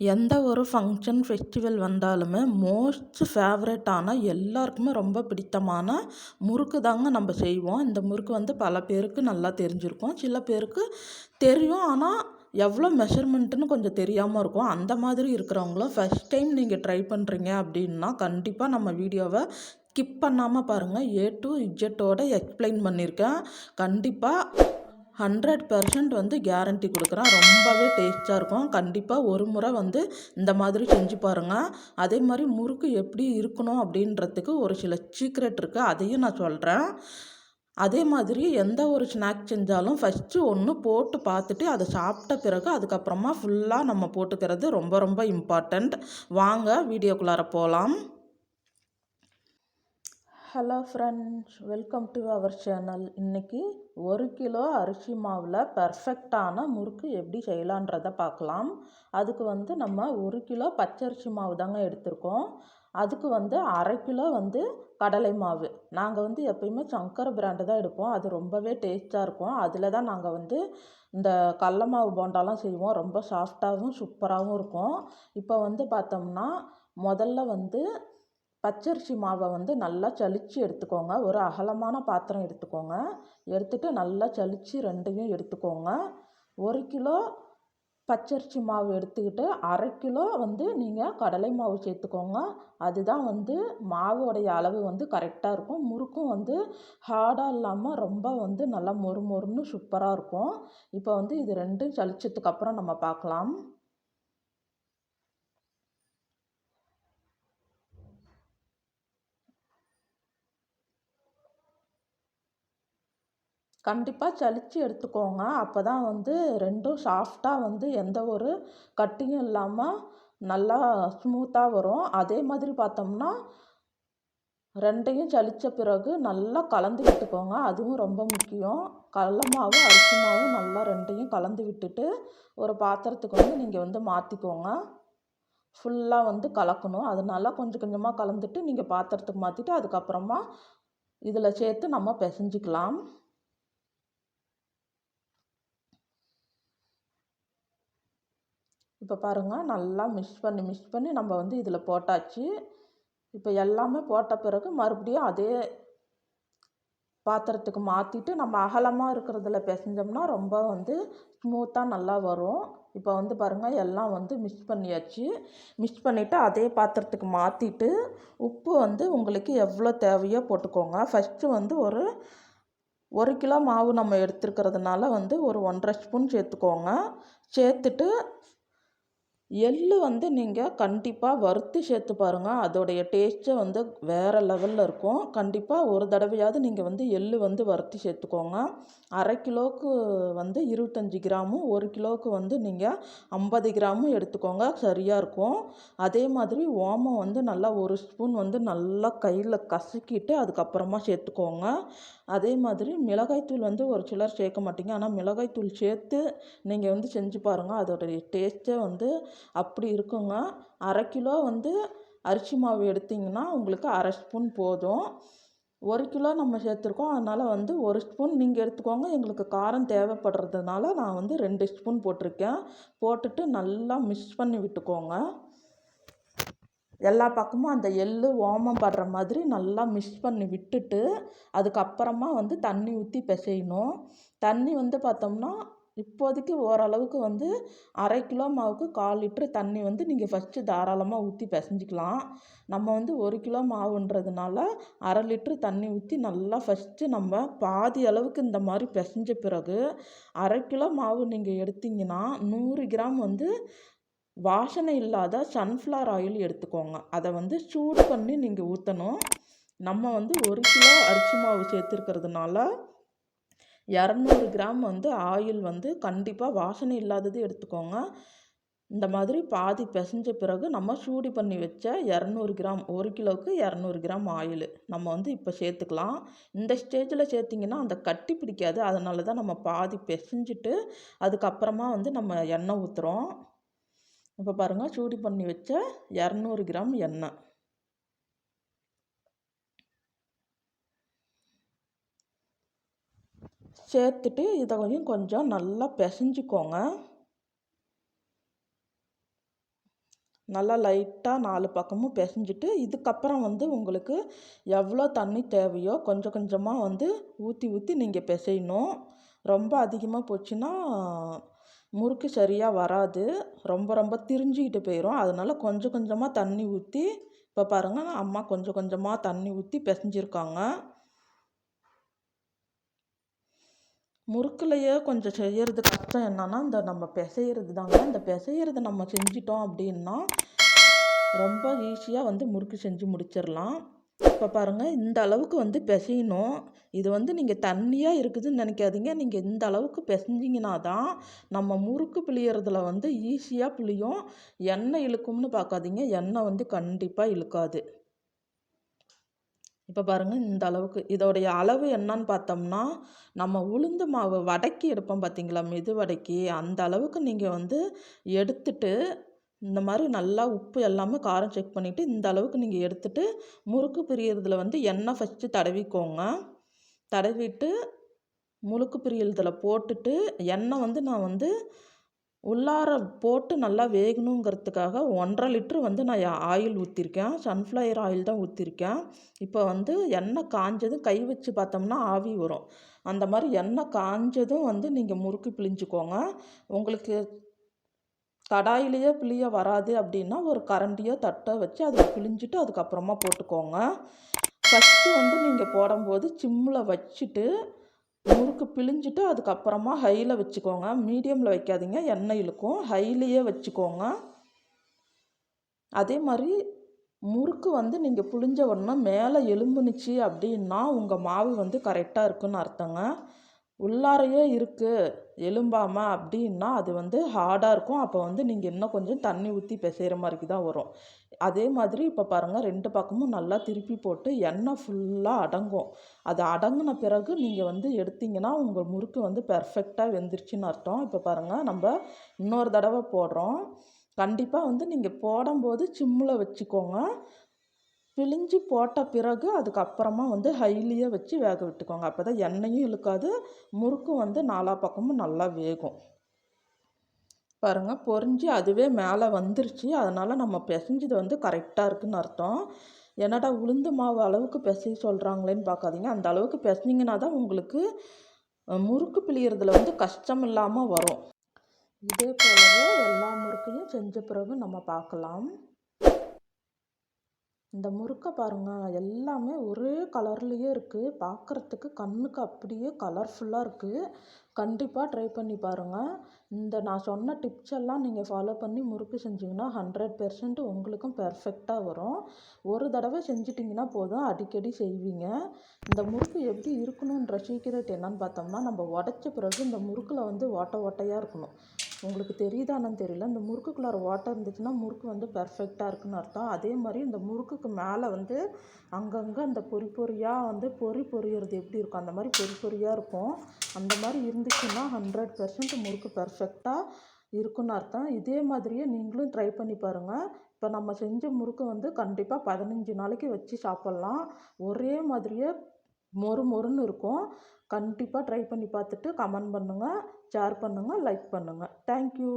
எந்த ஒரு function festival வந்தாலுமே மோஸ்ட் ஃபேவரட்டான எல்லாருக்குமே ரொம்ப பிடித்தமான முறுக்கு தாங்க நம்ம செய்வோம். இந்த முறுக்கு வந்து பல பேருக்கு நல்லா தெரிஞ்சிருக்கும். சில பேருக்கு தெரியும். ஆனால் எவ்வளோ மெஷர்மெண்ட்டுன்னு கொஞ்சம் தெரியாமல் இருக்கும். அந்த மாதிரி இருக்கிறவங்களும் ஃபஸ்ட் டைம் நீங்கள் ட்ரை பண்ணுறீங்க அப்படின்னா கண்டிப்பாக நம்ம வீடியோவை ஸ்கிப் பண்ணாமல் பாருங்கள் ஏ டு இஜெட்டோட எக்ஸ்பிளைன் பண்ணியிருக்கேன். கண்டிப்பாக ஹண்ட்ரட் பர்சன்ட் வந்து கேரண்டி கொடுக்குறேன். ரொம்பவே டேஸ்ட்டாக இருக்கும். கண்டிப்பாக ஒரு முறை வந்து இந்த மாதிரி செஞ்சு பாருங்கள் அதே மாதிரி முறுக்கு எப்படி இருக்கணும் அப்படின்றதுக்கு ஒரு சில சீக்ரெட் இருக்குது அதையும் நான் சொல்கிறேன் அதே மாதிரி எந்த ஒரு ஸ்நாக் செஞ்சாலும் ஃபஸ்ட்டு ஒன்று போட்டு பார்த்துட்டு அதை சாப்பிட்ட பிறகு அதுக்கப்புறமா ஃபுல்லாக நம்ம போட்டுக்கிறது ரொம்ப ரொம்ப இம்பார்ட்டண்ட் வாங்க வீடியோக்குள்ளார போகலாம் hello friends welcome to our channel இன்றைக்கி ஒரு கிலோ அரிசி மாவில் பர்ஃபெக்டான முறுக்கு எப்படி செய்யலான்றதை பார்க்கலாம். அதுக்கு வந்து நம்ம ஒரு கிலோ பச்சரிசி மாவு தாங்க எடுத்திருக்கோம். அதுக்கு வந்து அரை கிலோ வந்து கடலை மாவு. நாங்கள் வந்து எப்பயுமே சங்கர பிராண்டு தான் எடுப்போம். அது ரொம்பவே டேஸ்ட்டாக இருக்கும். அதில் தான் நாங்கள் வந்து இந்த கடல மாவு போண்டாலாம் செய்வோம். ரொம்ப சாஃப்டாகவும் சூப்பராகவும் இருக்கும். இப்போ வந்து பார்த்தோம்னா முதல்ல வந்து பச்சரிசி மாவை வந்து நல்லா சலித்து எடுத்துக்கோங்க. ஒரு அகலமான பாத்திரம் எடுத்துக்கோங்க. எடுத்துகிட்டு நல்லா சலித்து ரெண்டையும் எடுத்துக்கோங்க. ஒரு கிலோ பச்சரிசி மாவு எடுத்துக்கிட்டு அரை கிலோ வந்து நீங்கள் கடலை மாவு சேர்த்துக்கோங்க. அதுதான் வந்து மாவோடைய அளவு வந்து கரெக்டாக இருக்கும். முறுக்கும் வந்து ஹார்டாக இல்லாமல் ரொம்ப வந்து நல்லா மொறு மொறுன்னு சூப்பராக இருக்கும். இப்போ வந்து இது ரெண்டும் சளிச்சதுக்கப்புறம் நம்ம பார்க்கலாம். கண்டிப்பாக சலித்து எடுத்துக்கோங்க. அப்போ தான் வந்து ரெண்டும் சாஃப்டாக வந்து எந்த ஒரு கட்டியும் இல்லாமல் நல்லா ஸ்மூத்தாக வரும். அதே மாதிரி பார்த்தோம்னா ரெண்டையும் சலித்த பிறகு நல்லா கலந்து விட்டுக்கோங்க. அதுவும் ரொம்ப முக்கியம். கடல மாவு அரிசி மாவும் நல்லா ரெண்டையும் கலந்து விட்டுட்டு ஒரு பாத்திரத்துக்கு வந்து நீங்கள் வந்து மாற்றிக்கோங்க ஃபுல்லாக வந்து கலக்கணும். அதனால கொஞ்சம் கொஞ்சமாக கலந்துட்டு நீங்கள் பாத்திரத்துக்கு மாற்றிட்டு அதுக்கப்புறமா இதில் சேர்த்து நம்ம பிசைஞ்சிக்கலாம். இப்போ பாருங்கள் நல்லா மிக்ஸ் பண்ணி மிக்ஸ் பண்ணி நம்ம வந்து இதில் போட்டாச்சு. இப்போ எல்லாமே போட்ட பிறகு மறுபடியும் அதே பாத்திரத்துக்கு மாற்றிட்டு நம்ம அகலமாக இருக்கிறதுல பிசைஞ்சோம்னா ரொம்ப வந்து ஸ்மூத்தாக நல்லா வரும். இப்போ வந்து பாருங்கள் எல்லாம் வந்து மிக்ஸ் பண்ணியாச்சு. மிக்ஸ் பண்ணிவிட்டு அதே பாத்திரத்துக்கு மாற்றிட்டு உப்பு வந்து உங்களுக்கு எவ்வளோ தேவையோ போட்டுக்கோங்க. ஃபஸ்ட்டு வந்து ஒரு ஒரு கிலோ மாவு நம்ம எடுத்துருக்கிறதுனால வந்து ஒரு ஒன்றரை ஸ்பூன் சேர்த்துக்கோங்க. சேர்த்துட்டு எள்ளு வந்து நீங்கள் கண்டிப்பாக வறுத்து சேர்த்து பாருங்கள் அதோடைய டேஸ்ட்டை வந்து வேறு லெவலில் இருக்கும். கண்டிப்பாக ஒரு தடவையாவது நீங்கள் வந்து எள்ளு வந்து வறுத்து சேர்த்துக்கோங்க. அரை கிலோவுக்கு வந்து இருபத்தஞ்சி கிராமும் ஒரு கிலோவுக்கு வந்து நீங்கள் ஐம்பது கிராமும் எடுத்துக்கோங்க. சரியாக இருக்கும். அதே மாதிரி ஓமம் வந்து நல்லா ஒரு ஸ்பூன் வந்து நல்லா கையில் கசக்கிட்டு அதுக்கப்புறமா சேர்த்துக்கோங்க. அதே மாதிரி மிளகாய்த்தூள் வந்து ஒரு சிலர் சேர்க்க மாட்டீங்க. ஆனால் மிளகாய்த்தூள் சேர்த்து நீங்கள் வந்து செஞ்சு பாருங்கள் அதோடைய டேஸ்ட்டே வந்து அப்படி இருக்குங்க. அரை கிலோ வந்து அரிசி மாவு எடுத்திங்கன்னா உங்களுக்கு அரை ஸ்பூன் போதும். ஒரு கிலோ நம்ம சேர்த்துருக்கோம். அதனால் வந்து ஒரு ஸ்பூன் நீங்கள் எடுத்துக்கோங்க. எங்களுக்கு காரம் தேவைப்படுறதுனால நான் வந்து ரெண்டு ஸ்பூன் போட்டிருக்கேன். போட்டுட்டு நல்லா மிக்ஸ் பண்ணி விட்டுக்கோங்க. எல்லா பக்கமும் அந்த எள் ஓமம் படுற மாதிரி நல்லா மிக்ஸ் பண்ணி விட்டுட்டு அதுக்கப்புறமா வந்து தண்ணி ஊற்றி பிசையணும். தண்ணி வந்து பார்த்தோம்னா இப்போதைக்கு ஓரளவுக்கு வந்து அரை கிலோ மாவுக்கு கால் லிட்ரு தண்ணி வந்து நீங்கள் ஃபஸ்ட்டு தாராளமாக ஊற்றி பிசைஞ்சிக்கலாம். நம்ம வந்து ஒரு கிலோ மாவுன்றதுனால அரை லிட்ரு தண்ணி ஊற்றி நல்லா ஃபஸ்ட்டு நம்ம பாதி அளவுக்கு இந்த மாதிரி பிசைஞ்ச பிறகு அரை கிலோ மாவு நீங்கள் எடுத்திங்கன்னா நூறு கிராம் வந்து வாசனை இல்லாத சன்ஃப்ளவர் ஆயில் எடுத்துக்கோங்க. அதை வந்து சூடு பண்ணி நீங்கள் ஊற்றணும் நம்ம வந்து ஒரு கிலோ அரிசி மாவு சேர்த்துருக்கிறதுனால இரநூறு கிராம் வந்து ஆயில் வந்து கண்டிப்பாக வாசனை இல்லாதது எடுத்துக்கோங்க. இந்த மாதிரி பாதி பிசைஞ்ச பிறகு நம்ம சூடு பண்ணி வச்ச இரநூறு கிராம் ஒரு கிலோவுக்கு இரநூறு கிராம் ஆயில் நம்ம வந்து இப்போ சேர்த்துக்கலாம். இந்த ஸ்டேஜில் சேர்த்திங்கன்னா அந்த கட்டி பிடிக்காது. அதனால தான் நம்ம பாதி பிசைஞ்சிட்டு அதுக்கப்புறமா வந்து நம்ம எண்ணெய் ஊற்றுறோம் இப்போ பாருங்கள் சூடி பண்ணி வச்ச இரநூறு கிராம் எண்ணெய். சேர்த்துட்டு இதையும் கொஞ்சம் நல்லா பிசைஞ்சிக்கோங்க. நல்லா லைட்டாக நாலு பக்கமும் பிசைஞ்சிட்டு இதுக்கப்புறம் வந்து உங்களுக்கு எவ்வளோ தண்ணி தேவையோ கொஞ்சம் கொஞ்சமாக வந்து ஊற்றி ஊற்றி நீங்கள் பிசையணும். ரொம்ப அதிகமாக போச்சுன்னா முறுக்கு சரியாக வராது. ரொம்ப ரொம்ப திரிஞ்சிக்கிட்டு போயிடும் அதனால் கொஞ்சம் கொஞ்சமாக தண்ணி ஊற்றி இப்போ பாருங்கள் அம்மா கொஞ்சம் கொஞ்சமாக தண்ணி ஊற்றி பிசைஞ்சிருக்காங்க. முறுக்குலையே கொஞ்சம் செய்கிறது கஷ்டம். என்னென்னா இந்த நம்ம பிசையிறது தாங்க. இந்த பிசையிறத நம்ம செஞ்சிட்டோம் அப்படின்னா ரொம்ப ஈஸியாக வந்து முறுக்கு செஞ்சு முடிச்சிடலாம் இப்போ பாருங்கள் இந்த அளவுக்கு வந்து பிசையணும். இது வந்து நீங்கள் தண்ணியாக இருக்குதுன்னு நினைக்காதீங்க. நீங்கள் இந்த அளவுக்கு பிசைஞ்சிங்கன்னா தான் நம்ம முறுக்கு பிழியறதுல வந்து ஈஸியாக பிழியும் எண்ணெய் இழுக்கும்னு பார்க்காதீங்க. எண்ணெய் வந்து கண்டிப்பாக இழுக்காது. இப்போ பாருங்கள் இந்த அளவுக்கு. இதோடைய அளவு என்னன்னு பார்த்தோம்னா நம்ம உளுந்து மாவு வடக்கி எடுப்போம் பார்த்தீங்களா மெது வடக்கி அந்த அளவுக்கு நீங்கள் வந்து எடுத்துட்டு இந்த மாதிரி நல்லா உப்பு எல்லாமே காரம் செக் பண்ணிவிட்டு இந்த அளவுக்கு நீங்கள் எடுத்துட்டு முறுக்கு பிரியறதுல வந்து எண்ணெய் ஃபஸ்ட்டு தடவிக்கோங்க. தடவிட்டு முறுக்கு பிரியறதில் போட்டுட்டு எண்ணெய் வந்து நான் வந்து உள்ளார போட்டு நல்லா வேகணுங்கிறதுக்காக ஒன்றரை லிட்ரு வந்து நான் ஆயில் ஊற்றிருக்கேன் சன்ஃப்ளவர் ஆயில் தான் ஊற்றிருக்கேன் இப்போ வந்து எண்ணெய் காஞ்சதும் கை வச்சு பார்த்தோம்னா ஆவி வரும். அந்த மாதிரி எண்ணெய் காஞ்சதும் வந்து நீங்கள் முறுக்கு பிழிஞ்சுக்கோங்க. உங்களுக்கு கடாயிலேயே பிழிய வராது அப்படின்னா ஒரு கரண்டியோ தட்டோ வச்சு அதில் பிழிஞ்சிட்டு அதுக்கப்புறமா போட்டுக்கோங்க. ஃபஸ்ட்டு வந்து நீங்கள் போடும்போது சிம்மில் வச்சுட்டு முறுக்கு பிழிஞ்சிட்டு அதுக்கப்புறமா ஹையில் வச்சுக்கோங்க. மீடியமில் வைக்காதீங்க எண்ணெய் இழுக்கும். ஹைலேயே வச்சுக்கோங்க. அதே மாதிரி முறுக்கு வந்து நீங்கள் புழிஞ்ச உடனே மேலே எலும்புனுச்சு அப்படின்னா உங்கள் மாவு வந்து கரெக்டாக இருக்குன்னு அர்த்தங்க. உள்ளாரையே இருக்குது எலும்பாமல் அப்படின்னா அது வந்து ஹார்டாக இருக்கும். அப்போ வந்து நீங்கள் இன்னும் கொஞ்சம் தண்ணி ஊற்றி பிசைகிற மாதிரி தான் வரும். அதே மாதிரி இப்போ பாருங்கள் ரெண்டு பக்கமும் நல்லா திருப்பி போட்டு எண்ணெய் ஃபுல்லாக அடங்கும். அது அடங்கின பிறகு நீங்கள் வந்து எடுத்திங்கன்னா உங்கள் முறுக்கு வந்து பெர்ஃபெக்டாக வெந்துருச்சுன்னு அர்த்தம். இப்போ பாருங்கள் நம்ம இன்னொரு தடவை போடுறோம். கண்டிப்பாக வந்து நீங்கள் போடும்போது சிம்மில் வச்சுக்கோங்க. பிழிஞ்சு போட்ட பிறகு அதுக்கப்புறமா வந்து ஹைலியே வச்சு வேக விட்டுக்கோங்க. அப்போ தான் எண்ணெயும் இழுக்காது முறுக்கும் வந்து நாலா பக்கமும் நல்லா வேகும். பாருங்கள் பொரிஞ்சு அதுவே மேலே வந்துருச்சு. அதனால் நம்ம பிசைஞ்சது வந்து கரெக்டாக இருக்குதுன்னு அர்த்தம். என்னடா உளுந்து மாவு அளவுக்கு பிசைய சொல்கிறாங்களேன்னு பார்க்காதீங்க. அந்த அளவுக்கு பிசைஞ்சிங்கன்னா தான் உங்களுக்கு முறுக்கு பிழியறதுல வந்து கஷ்டம் இல்லாமல் வரும். இதே போலவே எல்லா முறுக்கையும் செஞ்ச பிறகு நம்ம பார்க்கலாம். இந்த முறுக்கை பாருங்கள் எல்லாமே ஒரே கலர்லேயே இருக்குது பார்க்குறதுக்கு கண்ணுக்கு அப்படியே கலர்ஃபுல்லாக இருக்குது கண்டிப்பாக ட்ரை பண்ணி பாருங்கள் இந்த நான் சொன்ன டிப்ஸ் எல்லாம் நீங்கள் ஃபாலோ பண்ணி முறுக்கு செஞ்சிங்கன்னா ஹண்ட்ரட் பெர்சன்ட் உங்களுக்கும் பெர்ஃபெக்டாக வரும். ஒரு தடவை செஞ்சிட்டிங்கன்னா போதும் அடிக்கடி செய்வீங்க. இந்த முறுக்கு எப்படி இருக்கணுன்ற சீக்கிரட் என்னன்னு பார்த்தோம்னா நம்ம உடச்ச பிறகு இந்த முறுக்கில் வந்து ஓட்டை ஓட்டையாக இருக்கணும். உங்களுக்கு தெரியுதான்னு தெரியல. இந்த முறுக்குக்குள்ளார வாட்டர் இருந்துச்சுன்னா முறுக்கு வந்து பெர்ஃபெக்டாக இருக்குன்னு அர்த்தம். அதே மாதிரி இந்த முறுக்குக்கு மேலே வந்து அங்கங்கே அந்த பொறி பொறியாக வந்து பொறி பொரியறது எப்படி இருக்கும் அந்த மாதிரி பொறி பொறியாக இருக்கும். அந்த மாதிரி இருந்துச்சுன்னா ஹண்ட்ரட் பெர்சன்ட் முறுக்கு பெர்ஃபெக்டாக இருக்குன்னு அர்த்தம். இதே மாதிரியே நீங்களும் ட்ரை பண்ணி பாருங்கள் இப்போ நம்ம செஞ்ச முறுக்கு வந்து கண்டிப்பாக பதினஞ்சு நாளைக்கு வச்சு சாப்பிட்லாம். ஒரே மாதிரியே மொறு மொறுன்னு இருக்கும். கண்டிப்பாக ட்ரை பண்ணி பார்த்துட்டு கமெண்ட் பண்ணுங்கள் ஷேர் பண்ணுங்கள் லைக் பண்ணுங்கள் தேங்க்யூ